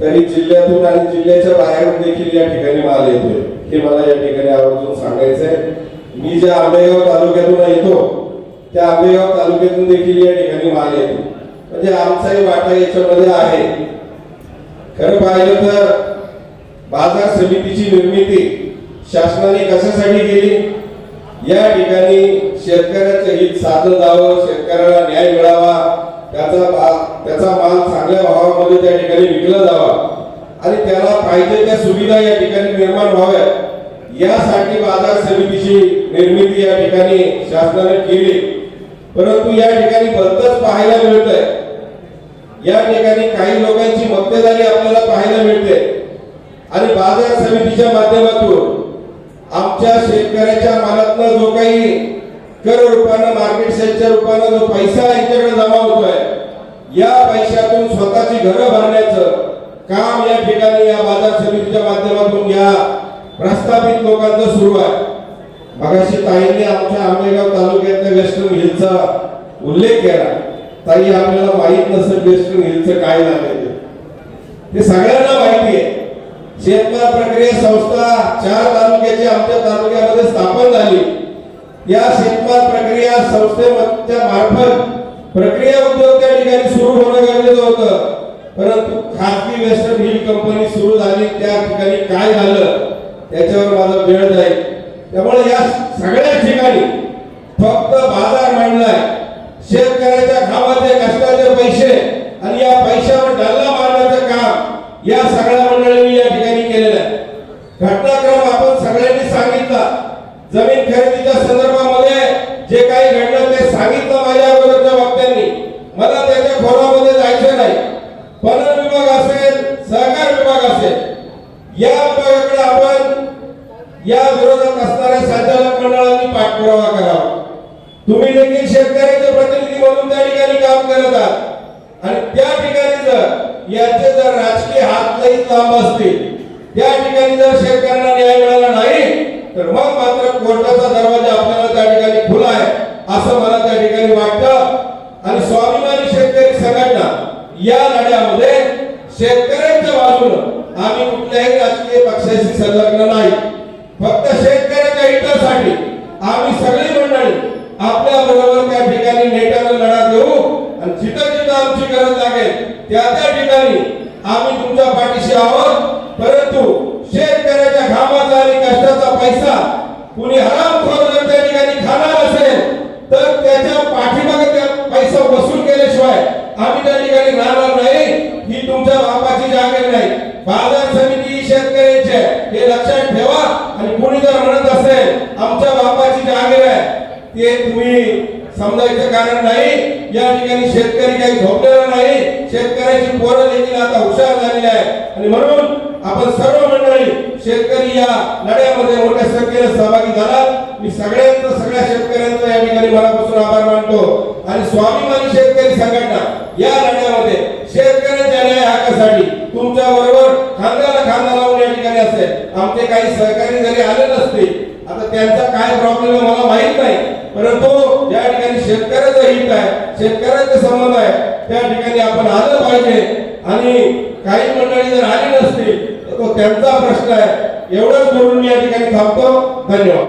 तरी जिल्ह्यातून आणि जिल्ह्याच्या बाहेरून देखील या ठिकाणी माल येतोय. हे मला या ठिकाणी आवर्जून सांगायचंय. मी ज्या आंबेगाव तालुक्यातून येतो त्या आंबेगाव तालुक्यातून देखील या ठिकाणी माल येतो. म्हणजे आमचाही वाटा याच्यामध्ये आहे. खरं पाहिलं तर बाजार समितीची निर्मिती शासनाने कशासाठी केली? या ठिकाणी शेतकऱ्याचं हित साधलं जावं शेतकऱ्याला न्याय मिळावा त्याचा त्याचा माल चांगल्या भावामध्ये त्या ठिकाणी विकला जावा. आणि त्याला पाहिजे त्या सुविधा या ठिकाणी निर्माण व्हाव्या यासाठी बाजार समितीची निर्मिती या ठिकाणी शासनाने केली. परंतु या ठिकाणी बदलच पाहायला मिळतंय. या ठिकाणी काही लोकांची मक्तेदारी आपल्याला पाहायला मिळते. आणि बाजार समितीच्या माध्यमातून आमच्या शेतकऱ्याच्या मालातनं जो काही कर रूपानं मार्केट सेलच्या रूपानं जो पैसा यांच्याकडे जमा होतोय या पैशातून स्वतःची घरं भरण्याचं काम या ठिकाणी या बाजार समितीच्या माध्यमातून या प्रस्थापित लोकांचं सुरू आहे. मगाशी ताईंनी आमच्या आंबेगाव तालुक्यातल्या वेस्टर्न हिलचा उल्लेख केला. ताई आपल्याला माहीत नसेल वेस्टर्न हिलचं काय झालं ते. ते सगळ्यांना माहिती आहे. शेतमाल प्रक्रिया संस्था चार तालुक्याची आमच्या तालुक्यामध्ये स्थापन झाली. या शेतमाल प्रक्रिया संस्थेच्या मार्फत प्रक्रिया उद्योग ठिकाणी सुरू होणं गरजेचं होतं. परंतु खासगी वेस्टर्न हिल कंपनी सुरू झाली त्या ठिकाणी काय झालं त्याच्यावर माझा वेळ जाईल. त्यामुळे या सगळ्या ठिकाणी फक्त बाजार मांडलाय. शेतकऱ्याच्या घामाचे कष्टाचे पैसे आणि या पैशावर डल्ला मारण्याचं काम या सगळ्या मंडळींनी या ठिकाणी केलेलं आहे. घटनाक्रम आपण सगळ्यांनी सांगितला जमीन खरेदीच्या संदर्भामध्ये जे काही घडलं ते सांगितलं माझ्या अगोदरच्या वक्त्यांनी मला त्याच्या खोलामध्ये जायचं नाही पणन विभाग असेल सहकार विभाग असेल या विभागाकडे आपण या विरोधात असणाऱ्या संचालक मंडळांनी पाठपुरावा करावा. तुम्ही देखील शेतकऱ्याचे प्रतिनिधी म्हणून त्या ठिकाणी काम करत आहात. आणि त्या ठिकाणी जर यांचे जर राजकीय हात लई लांब असतील त्या ठिकाणी जर शेतकऱ्यांना न्याय मिळाला नाही तर मग मात्र कोर्टाचा दरवाजा आपल्याला त्या ठिकाणी खुला आहे असं मला त्या ठिकाणी वाटतं. आणि स्वाभिमानी शेतकरी संघटना या लढ्यामध्ये शेतकऱ्यांच्या बाजूने आम्ही कुठल्याही राजकीय पक्षाशी संलग्न नाही. फक्त शेतकऱ्याच्या हितासाठी आम्ही सगळी मंडळी आपल्या बरोबर त्या ठिकाणी नेटानं लढा देऊ. आणि जिथं जिथं आमची गरज लागेल त्या त्या ठिकाणी आम्ही तुमच्या पाठीशी आहोत. परंतु शेतकऱ्याच्या घामाचा आणि कष्टाचा पैसा कुणी हराम जर त्या ठिकाणी खाणार असेल तर त्याच्या पाठीमागे त्या पैसा वसूल केल्याशिवाय आम्ही त्या ठिकाणी राहणार नाही. ही तुमच्या बापाची जागे नाही बाजार समिती ही शेतकऱ्यांची आहे हे लक्षात ठेवा आणि कोणी जर म्हणत असेल आमच्या बापाची जागीर आहे ते तुम्ही समजायचं कारण नाही. या ठिकाणी शेतकरी काही झोपलेला नाही. शेतकऱ्याची पोरं देखील आता हुशार झालेली आहे आणि म्हणून आपण सर्व मंडळी शेतकरी या लढ्यामध्ये मोठ्या संख्येने सहभागी झाला मी सगळ्यांचं सगळ्या शेतकऱ्यांचा या ठिकाणी मनापासून आभार मानतो. आणि स्वाभिमानी शेतकरी संघटना या लढ्यामध्ये शेतकऱ्यांच्या न्याय हक्कासाठी तुमच्या बरोबर खांद्याला खांदा लावून या ठिकाणी असेल. आमचे काही सहकारी जरी आले नसते आता त्यांचा काय प्रॉब्लेम आहे मला माहीत नाही. परंतु ज्या ठिकाणी शेतकऱ्याचं हित आहे शेतकऱ्याचा संबंध आहे त्या ठिकाणी आपण आलं पाहिजे. आणि काही मंडळी जर आली नसतील तर तो त्यांचा प्रश्न आहे. एवढंच बोलून मी या ठिकाणी थांबतो. धन्यवाद.